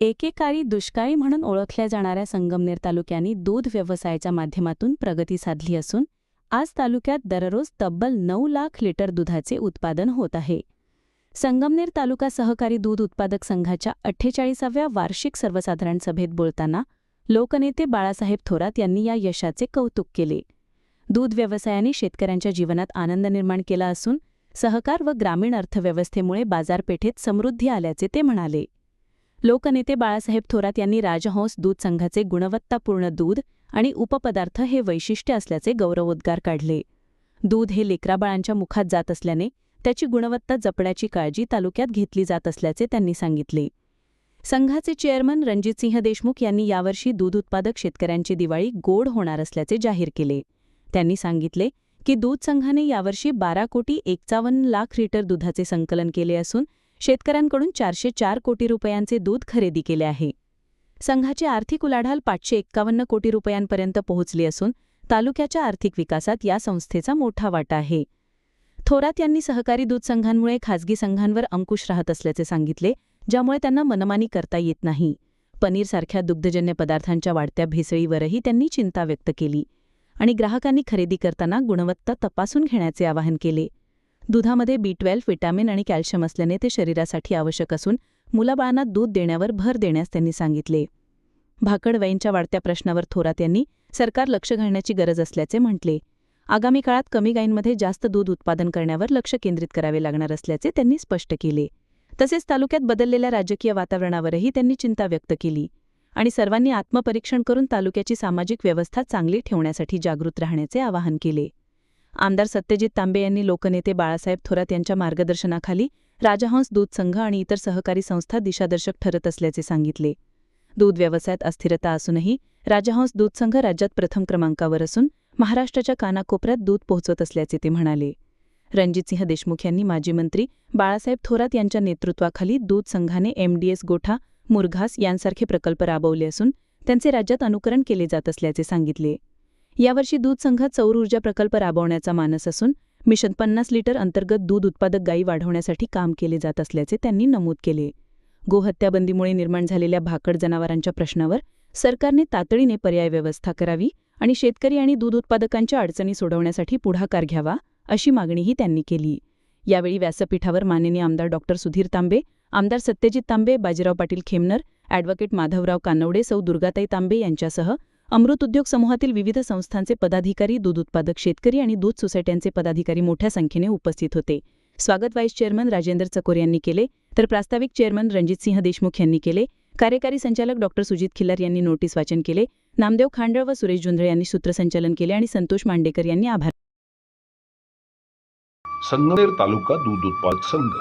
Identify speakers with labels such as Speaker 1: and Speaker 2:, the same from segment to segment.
Speaker 1: एकेकाळी दुष्काळी म्हणून ओळखल्या जाणाऱ्या संगमनेर तालुक्याने दूध व्यवसायाच्या माध्यमातून प्रगती साधली असून आज तालुक्यात दररोज तब्बल नऊ लाख लिटर दुधाचे उत्पादन होत आहे. संगमनेर तालुका सहकारी दूध उत्पादक संघाच्या अठ्ठेचाळीसाव्या वार्षिक सर्वसाधारण सभेत बोलताना लोकनेते बाळासाहेब थोरात यांनी या यशाचे कौतुक केले. दूध व्यवसायाने शेतकऱ्यांच्या जीवनात आनंद निर्माण केला असून सहकार व ग्रामीण अर्थव्यवस्थेमुळे बाजारपेठेत समृद्धी आल्याचे ते म्हणाले. लोकनेते बाळासाहेब थोरात यांनी राजहंस दूध संघाचे गुणवत्तापूर्ण दूध आणि उपपदार्थ हे वैशिष्ट्य असल्याचे गौरवोद्गार काढले. दूध हे लेकराबाळांच्या मुखात जात असल्याने त्याची गुणवत्ता जपण्याची काळजी तालुक्यात घेतली जात असल्याचे त्यांनी सांगितले. संघाचे चेअरमन रणजितसिंह देशमुख यांनी यावर्षी दूध उत्पादक शेतकऱ्यांची दिवाळी गोड होणार असल्याचे जाहीर केले. त्यांनी सांगितले की दूध संघाने यावर्षी बारा कोटी एक्कावन्न लाख लिटर दुधाचे संकलन केले असून शेतकऱ्यांकडून चारशे चार कोटी रुपयांचे दूध खरेदी केले आहे. संघाची आर्थिक उलाढाल पाचशे एक्कावन्न कोटी रुपयांपर्यंत पोहोचली असून तालुक्याच्या आर्थिक विकासात या संस्थेचा मोठा वाटा आहे. थोरात यांनी सहकारी दूध संघांमुळे खासगी संघांवर अंकुश राहत असल्याचे सांगितले ज्यामुळे त्यांना मनमानी करता येत नाही. पनीरसारख्या दुग्धजन्य पदार्थांच्या वाढत्या भेसळीवरही त्यांनी चिंता व्यक्त केली आणि ग्राहकांनी खरेदी करताना गुणवत्ता तपासून घेण्याचे आवाहन केले. दुधामध्ये बी ट्वेल्व विटॅमिन आणि कॅल्शियम असल्याने ते शरीरासाठी आवश्यक असून मुलाबाळांना दूध देण्यावर भर देण्यास त्यांनी सांगितले. भाकड वाढत्या प्रश्नावर थोरात यांनी सरकार लक्ष घालण्याची गरज असल्याचे म्हटले. आगामी काळात कमी गायींमध्ये जास्त दूध उत्पादन करण्यावर लक्ष केंद्रित करावे लागणार असल्याचे त्यांनी स्पष्ट केले. तसेच तालुक्यात बदललेल्या राजकीय वातावरणावरही त्यांनी चिंता व्यक्त केली आणि सर्वांनी आत्मपरीक्षण करून तालुक्याची सामाजिक व्यवस्था चांगली ठेवण्यासाठी जागृत राहण्याचे आवाहन केले. आमदार सत्यजित तांबे यांनी लोकनेते बाळासाहेब थोरात यांच्या मार्गदर्शनाखाली राजहंस दूध संघ आणि इतर सहकारी संस्था दिशादर्शक ठरत असल्याचे सांगितले. दूध व्यवसायात अस्थिरता असूनही राजहंस दूध संघ राज्यात प्रथम क्रमांकावर असून महाराष्ट्राच्या कानाकोपऱ्यात दूध पोहोचत असल्याचे ते म्हणाले. रणजितसिंह देशमुख यांनी माजी मंत्री बाळासाहेब थोरात यांच्या नेतृत्वाखाली दूध संघाने एमडीएस गोठा मुरघास यांसारखे प्रकल्प राबवले असून त्यांचे राज्यात अनुकरण केले जात असल्याचे सांगितले. यावर्षी दूध संघात सौर ऊर्जा प्रकल्प राबवण्याचा मानस असून मिशन पन्नास लिटर अंतर्गत दूध उत्पादक गायी वाढवण्यासाठी काम केले जात असल्याचे त्यांनी नमूद केले. गोहत्याबंदीमुळे निर्माण झालेल्या भाकड जनावरांच्या प्रश्नावर सरकारने तातडीने पर्याय व्यवस्था करावी आणि शेतकरी आणि दूध उत्पादकांच्या अडचणी सोडवण्यासाठी पुढाकार घ्यावा अशी मागणीही त्यांनी केली. यावेळी व्यासपीठावर माननीय आमदार डॉक्टर सुधीर तांबे आमदार सत्यजित तांबे बाजीराव पाटील खेमनर ॲडव्होकेट माधवराव कानवडे सौ दुर्गाताई तांबे यांच्यासह अमृत उद्योग समूहातील विविध संस्थांचे पदाधिकारी दूध उत्पादक शेतकरी आणि दूध सोसायट्यांचे पदाधिकारी मोठ्या संख्येने उपस्थित होते. स्वागत व्हाईस चेअरमन राजेंद्र चकोर यांनी केले तर प्रास्ताविक चेअरमन रणजितसिंह देशमुख यांनी केले कार्यकारी संचालक डॉक्टर सुजित खिल्लार यांनी नोटीस वाचन केले नामदेव खांडळ व सुरेश जुंधळे यांनी सूत्रसंचालन केले आणि संतोष मांडेकर यांनी आभार.
Speaker 2: संगमेर तालुका दूध उत्पादक संघ.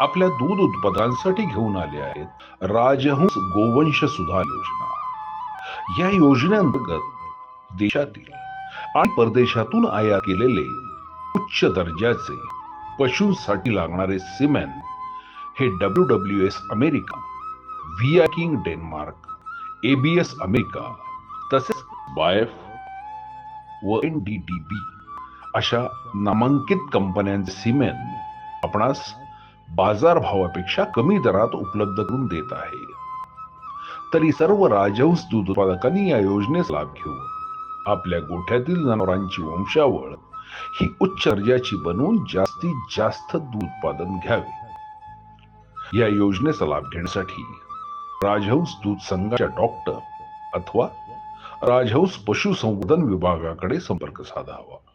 Speaker 2: आपल्या दूध उत्पादनांसाठी घेऊन आले आहेत राजहंस गोवंश सुधार योजना. या योजनेअंतर्गत देशातील आणि परदेशातून आयात केलेले उच्च दर्जाचे पशूंसाठी लागणारे सिमेंट हे W W S America Viking Denmark ABS America तसेच बायफ व एन डी डी बी अशा नामांकित कंपन्यांचे सिमेंट आपणास बाजारभावापेक्षा कमी दरात उपलब्ध करून देत आहे. तरी सर्व राजहंस दूध उत्पादकांनी या योजनेस लाभ घेऊ आपल्या गोठ्यातील जनावरांची वंशावळ ही उच्च दर्जाची बनवून जास्तीत जास्त दूध उत्पादन घ्यावे. या योजनेचा लाभ घेण्यासाठी राजहंस दूध संघाच्या डॉक्टर अथवा राजहंस पशुसंवर्धन विभागाकडे संपर्क साधावा.